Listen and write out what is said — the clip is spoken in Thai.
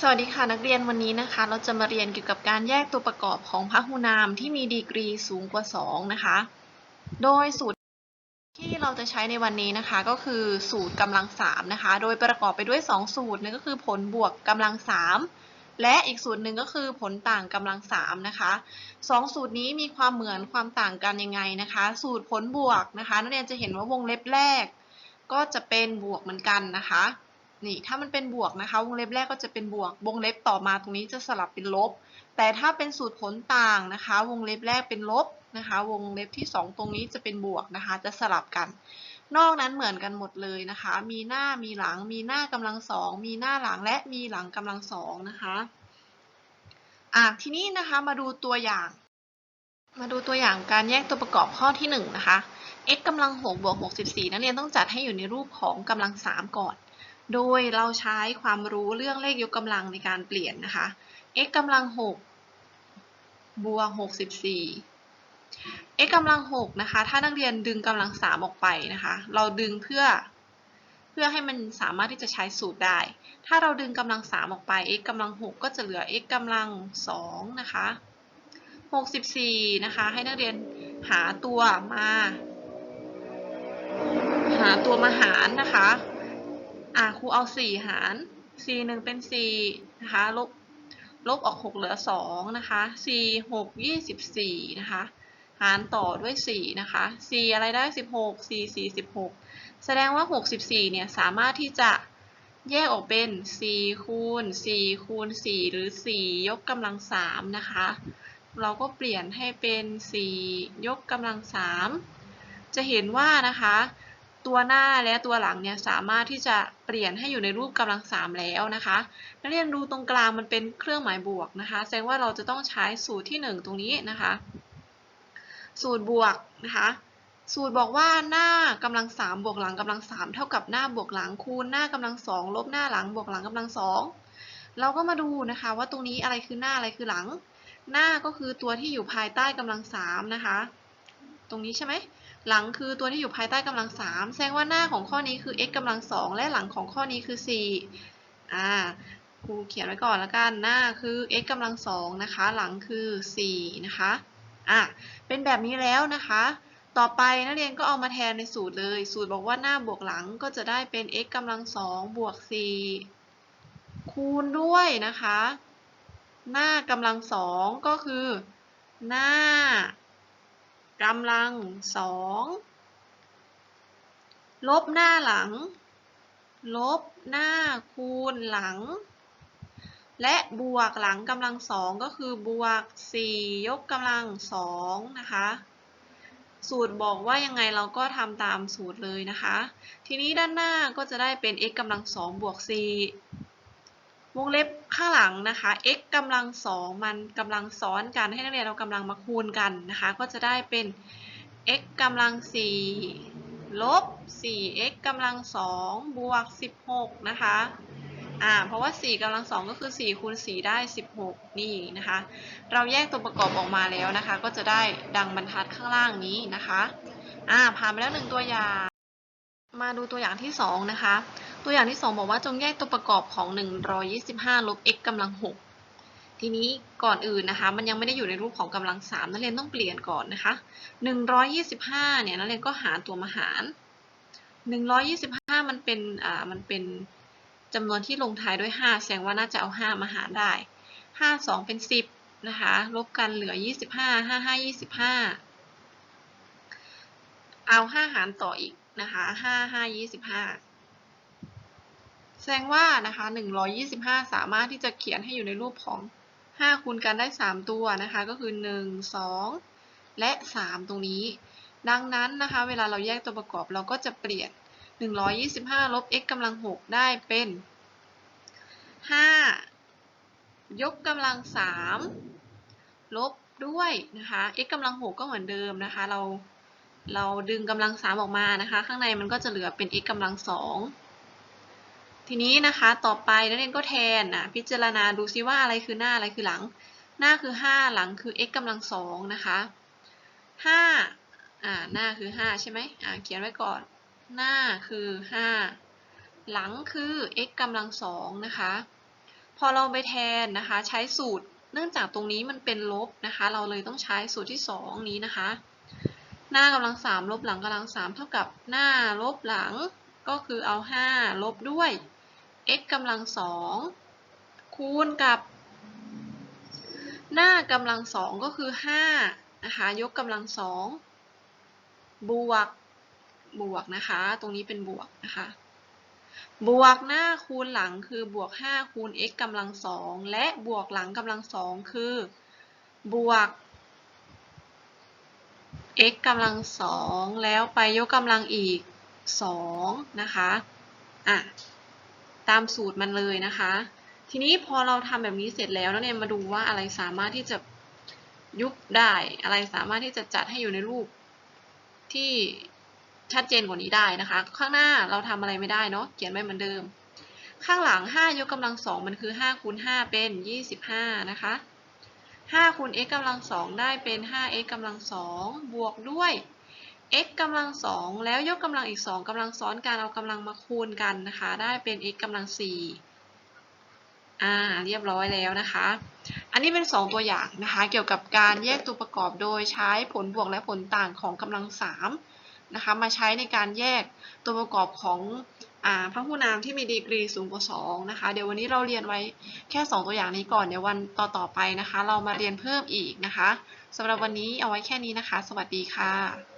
สวัสดีค่ะนักเรียนวันนี้นะคะ เราจะมาเรียนเกี่ยวกับการแยกตัวประกอบของพหุนามที่มีดีกรีสูงกว่า 2 นะคะ โดยสูตรที่เราจะใช้ในวันนี้นะคะ ก็คือสูตรกำลัง3นะคะ โดยประกอบไปด้วย 2 สูตรนั่นก็คือผลบวกกำลัง 3 และอีกสูตรหนึ่งก็คือผลต่างกำลัง3นะคะสองสูตรนี้มีความเหมือนความต่างกันยังไงนะคะ สูตรผลบวกนะคะ นักเรียนจะเห็นว่าวงเล็บแรก ก็จะเป็นบวกเหมือนกันนะคะ นี่ถ้ามันเป็นบวกนะคะ วงเล็บแรกก็จะเป็นบวก วงเล็บต่อมาตรงนี้จะสลับเป็นลบ แต่ถ้าเป็นสูตรผลต่างนะคะ วงเล็บแรกเป็นลบนะคะ วงเล็บที่ 2 ตรงนี้จะเป็นบวกนะคะ จะสลับกัน นอกนั้นเหมือนกันหมดเลยนะคะ มีหน้ามีหลัง มีหน้ากำลังสองมีหน้าหลังและมีหลังกำลังสองนะคะอะทีนี้นะคะมาดูตัวอย่าง มาดูตัวอย่างการแยกตัวประกอบข้อที่1นะคะ x กำลัง6บวก64นักเรียนต้องจัดให้อยู่ในรูปของกำลัง3ก่อน โดยเราใช้ความรู้เรื่องเลขยกกำลังในการเปลี่ยนนะคะ x กำลัง 6 บวก 64 x กำลัง 6 นะคะ ถ้านักเรียนดึงกำลัง 3 ออกไปนะคะ เราดึงเพื่อ เพื่อให้มันสามารถที่จะใช้สูตรได้ ถ้าเราดึงกำลัง 3 ออกไป x กำลัง 6 ก็จะเหลือ x กำลัง 2 นะคะ 64 นะคะ ให้นักเรียนหาตัวมา หาตัวมาหารนะคะ อะครูเอา4หาร4 1เป็น4นะคะลบลบออก6เหลือ2นะคะ4 6 24นะคะหารต่อด้วย4นะคะ4อะไรได้16 4 4 16แสดงว่า64เนี่ยสามารถที่จะแยกออกเป็น 4 คูณ 4 คูณ 4 หรือ 4 ยกกำลัง 3 นะคะ เราก็เปลี่ยนให้เป็น 4 ยกกำลัง 3 จะเห็นว่านะคะ ตัวหน้าและตัวหลังเนี่ยสามารถที่จะเปลี่ยนให้อยู่ในรูปกำลัง3แล้วนะคะนักเรียนดูตรงกลางมันเป็นเครื่องหมายบวกนะคะแสดงว่าเราจะต้องใช้สูตรที่ 1 ตรงนี้นะคะ สูตรบวกนะคะสูตรบอกว่าหน้ากำลัง3บวกหลังกำลัง3เท่ากับหน้าบวกหลังคูณหน้ากำลัง2ลบหน้าหลังบวกหลังกำลัง2เราก็มาดูนะคะว่าตรงนี้อะไรคือหน้าอะไรคือหลัง หน้าก็คือตัวที่อยู่ภายใต้กำลัง3นะคะ ตรงนี้ใช่ไหม หลังคือตัวที่อยู่ภายใต้กำลัง 3 แสดงว่าหน้าของข้อนี้คือ x กำลัง 2 และหลังของข้อนี้คือ 4 อ่า ครูเขียนไว้ก่อนแล้วกัน หน้าคือ x กำลัง 2 นะคะ หลังคือ 4 นะคะ อะ เป็นแบบนี้แล้วนะคะ ต่อไปนักเรียนก็เอามาแทนในสูตรเลย สูตรบอกว่าหน้าบวกหลังก็จะได้เป็น x กำลัง 2 บวก 4 คูณด้วยนะคะ หน้ากำลัง2ก็คือหน้า กำลังสองลบหน้าหลัง ลบหน้าคูณหลัง และบวกหลังกำลังสองก็คือบวก 4 ยกกำลังสองนะคะ สูตรบอกว่ายังไงเราก็ทำตามสูตรเลยนะคะ ทีนี้ด้านหน้าก็จะได้เป็น x กำลังสองบวก 4 วงเล็บข้างหลังนะคะ x กำลังสองมันกำลังซ้อนกันให้นักเรียนเรากำลังมาคูณกันนะคะ ก็จะได้เป็น x กำลังสี่ลบ 4x กำลังสองบวก 16 นะคะ อ่า เพราะว่า 4กำลังสองก็คือ 4 คูณ 4 ได้ 16 นี่นะคะ เราแยกตัวประกอบออกมาแล้วนะคะ ก็จะได้ดังบรรทัดข้างล่างนี้นะคะ อ่า ผ่านไปแล้วหนึ่งตัวอย่าง มาดูตัวอย่างที่ 2 นะคะ ตัวอย่างที่ 2 บอกว่าจงแยกตัวประกอบของ 125ลบ x กำลัง 6 ทีนี้ก่อนอื่นนะคะ มันยังไม่ได้อยู่ในรูปของกำลัง 3 นักเรียนต้องเปลี่ยนก่อนนะคะ 125 เนี่ยนักเรียนก็หาตัวมาหาร 125 มันเป็นอ่ามันเป็นจำนวนที่ลงท้ายด้วย 5 แสดงว่าน่าจะเอา 5 มาหารได้ 5 2 เป็น 10 นะคะ ลบกันเหลือ 25 5 5 25 เอา 5 หารต่ออีกนะคะ 5 5 25 แสดงว่านะคะ125 สามารถที่จะเขียนให้อยู่ในรูปของ 5 คูณกันได้ 3 ตัวนะคะก็คือ 1 2 และ 3 ตรงนี้ ดังนั้นนะคะเวลาเราแยกตัวประกอบเราก็จะเปลี่ยน 125 ลบ x กำลัง 6 ได้เป็น 5 ยกกำลัง 3 ลบด้วยนะคะ x กำลัง 6 ก็เหมือนเดิมนะคะ เราเราดึงกำลัง 3 ออกมานะคะ ข้างในมันก็จะเหลือเป็น x กำลัง 2 ทีนี้นะคะต่อไปนักเรียนก็แทนนะพิจารณาดูซิว่าอะไรคือหน้าอะไรคือหลัง หน้าคือ 5 หลังคือ x กำลัง2นะคะ5อ่าหน้าคือ 5 ใช่ไหมอ่าเขียนไว้ก่อน หน้าคือ 5 หลังคือ x กำลัง2นะคะพอเราไปแทนนะคะใช้สูตรเนื่องจากตรงนี้มันเป็นลบนะคะ เราเลยต้องใช้สูตรที่ 2 นี้นะคะ หน้ากำลังสามลบหลังกำลังสามเท่ากับหน้าลบหลังก็คือเอา 5 ลบด้วย x กำลังสองคูณกับ หน้ากำลังสองก็คือ5นะคะยกกำลังสองบวกบวกนะคะ ตรงนี้เป็นบวกนะคะ บวกหน้าคูณหลังคือบวก 5 คูณ x กำลังสองและบวกหลังกำลังสองคือบวก x กำลังสองแล้วไปยกกำลังอีก 2 นะคะ อะ ตามสูตรมันเลยนะคะ ทีนี้พอเราทำแบบนี้เสร็จแล้วแล้วเนี่ยมาดูว่าอะไรสามารถที่จะยุบได้ อะไรสามารถที่จะจัดให้อยู่ในรูปที่ชัดเจนกว่านี้ได้นะคะ ข้างหน้าเราทำอะไรไม่ได้เนาะเขียนไว้เหมือนเดิม ข้างหลัง 5 ยกกำลังสองมันคือ5คูณ5เป็น 25 นะคะ5คูณ x กำลังสองได้เป็น 5x กำลังสองบวกด้วย x กำลังสองแล้วยกกำลังอีก2กำลังซ้อนกันเอากำลังมาคูณกันนะคะ ได้เป็น x กำลังสี่อ่าเรียบร้อยแล้วนะคะ อันนี้เป็น 2 ตัวอย่างนะคะ เกี่ยวกับการแยกตัวประกอบโดยใช้ผลบวกและผลต่างของกำลัง3นะคะมาใช้ในการแยกตัวประกอบของอ่าพหูนามที่มีดีกรีสูงกว่า2นะคะ เดี๋ยววันนี้เราเรียนไว้แค่ 2 ตัวอย่างนี้ก่อนเดี๋ยววันต่อๆไปนะคะ เรามาเรียนเพิ่มอีกนะคะสำหรับวันนี้เอาไว้แค่นี้นะคะ สวัสดีค่ะ